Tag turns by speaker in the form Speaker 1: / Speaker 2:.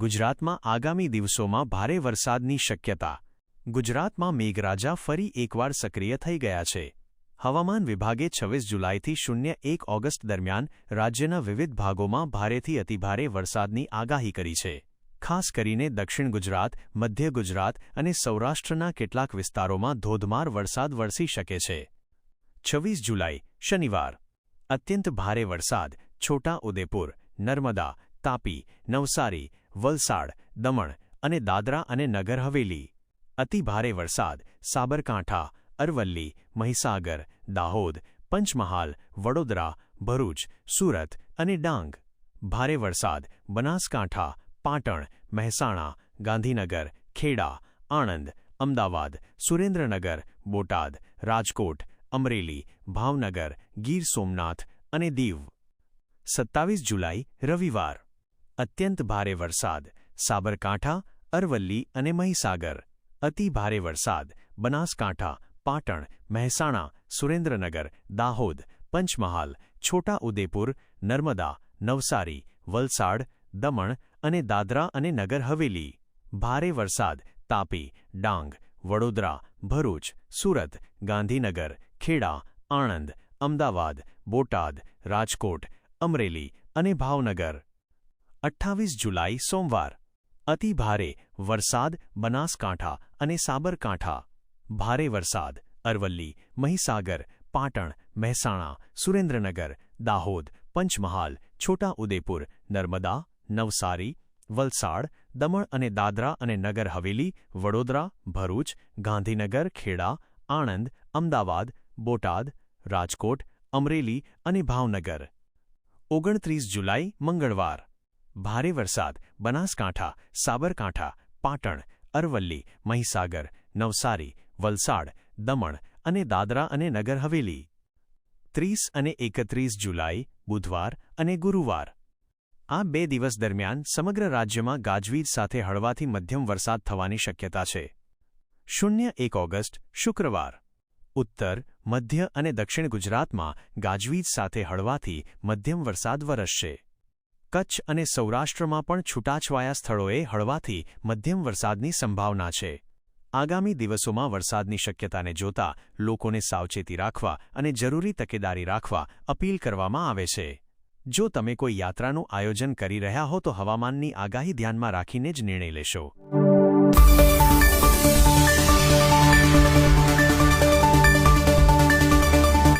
Speaker 1: ગુજરાતમાં આગામી દિવસોમાં ભારે વરસાદની શક્યતા. ગુજરાતમાં મેઘરાજા ફરી એકવાર સક્રિય થઈ ગયા છે. હવામાન વિભાગે છવ્વીસ જુલાઈથી શૂન્ય એક ઓગસ્ટ દરમિયાન રાજ્યના વિવિધ ભાગોમાં ભારેથી અતિભારે વરસાદની આગાહી કરી છે. ખાસ કરીને દક્ષિણ ગુજરાત, મધ્ય ગુજરાત અને સૌરાષ્ટ્રના કેટલાક વિસ્તારોમાં ધોધમાર વરસાદ વરસી શકે છે. છવ્વીસ જુલાઈ, શનિવાર. અત્યંત ભારે વરસાદ, છોટા ઉદેપુર, નર્મદા, તાપી, નવસારી વલસાડ, દમણ અને દાદરા અને નગર હવેલી. અતિભારે વરસાદ, સાબરકાંઠા, અરવલ્લી, મહીસાગર, દાહોદ, પંચમહાલ, વડોદરા, ભરૂચ, સુરત અને ડાંગ. ભારે વરસાદ, બનાસકાંઠા, પાટણ, મહેસાણા, ગાંધીનગર, ખેડા, આણંદ, અમદાવાદ, સુરેન્દ્રનગર, બોટાદ, રાજકોટ, અમરેલી, ભાવનગર, ગીર સોમનાથ અને દીવ. સત્તાવીસ જુલાઈ, રવિવાર. અત્યંત ભારે વરસાદ, સાબરકાંઠા, અરવલ્લી અને મહીસાગર. અતિ ભારે વરસાદ, બનાસકાંઠા, પાટણ, મહેસાણા, સુરેન્દ્રનગર, દાહોદ, પંચમહાલ છોટા ઉદેપુર નર્મદા, નવસારી, વલસાડ, દમણ અને દાદરા અને નગર હવેલી. ભારે વરસાદ, તાપી, ડાંગ, વડોદરા, ભરૂચ, સુરત, ગાંધીનગર, ખેડા, આણંદ, અમદાવાદ, બોટાદ, રાજકોટ, અમરેલી અને ભાવનગર. અઠ્ઠાવીસ જુલાઈ સોમવાર. અતિ ભારે વરસાદ બનાસકાંઠા અને સાબરકાંઠા. ભારે વરસાદ, અરવલ્લી, મહીસાગર, પાટણ, મહેસાણા, સુરેન્દ્રનગર, દાહોદ, પંચમહાલ છોટા ઉદેપુર નર્મદા, નવસારી, વલસાડ, દમણ અને દાદરા અને નગર હવેલી, વડોદરા, ભરૂચ, ગાંધીનગર, ખેડા, આણંદ, અમદાવાદ, બોટાદ, રાજકોટ, અમરેલી અને ભાવનગર. ઓગણત્રીસ જુલાઈ મંગળવાર. ભારે વરસાદ, બનાસકાંઠા, સાબરકાંઠા, પાટણ, અરવલ્લી, મહીસાગર, નવસારી, વલસાડ, દમણ અને દાદરા અને નગર હવેલી. ત્રીસ અને એકત્રીસ જુલાઈ, બુધવાર અને ગુરુવાર. આ બે દિવસ દરમિયાન સમગ્ર રાજ્યમાં ગાજવીજ સાથે હળવાથી મધ્યમ વરસાદ થવાની શક્યતા છે. શૂન્ય એક ઓગસ્ટ, શુક્રવાર. ઉત્તર, મધ્ય અને દક્ષિણ ગુજરાતમાં ગાજવીજ સાથે હળવાથી મધ્યમ વરસાદ વરસશે. કચ્છ અને સૌરાષ્ટ્રમાં પણ છૂટાછવાયા સ્થળોએ હળવાથી મધ્યમ વરસાદની સંભાવના છે. આગામી દિવસોમાં વરસાદની શક્યતાને જોતા લોકોને સાવચેતી રાખવા અને જરૂરી તકેદારી રાખવા અપીલ કરવામાં આવે છે. જો તમે કોઈ યાત્રાનું આયોજન કરી રહ્યા હો તો હવામાનની આગાહી ધ્યાનમાં રાખીને જ નિર્ણય લેશો.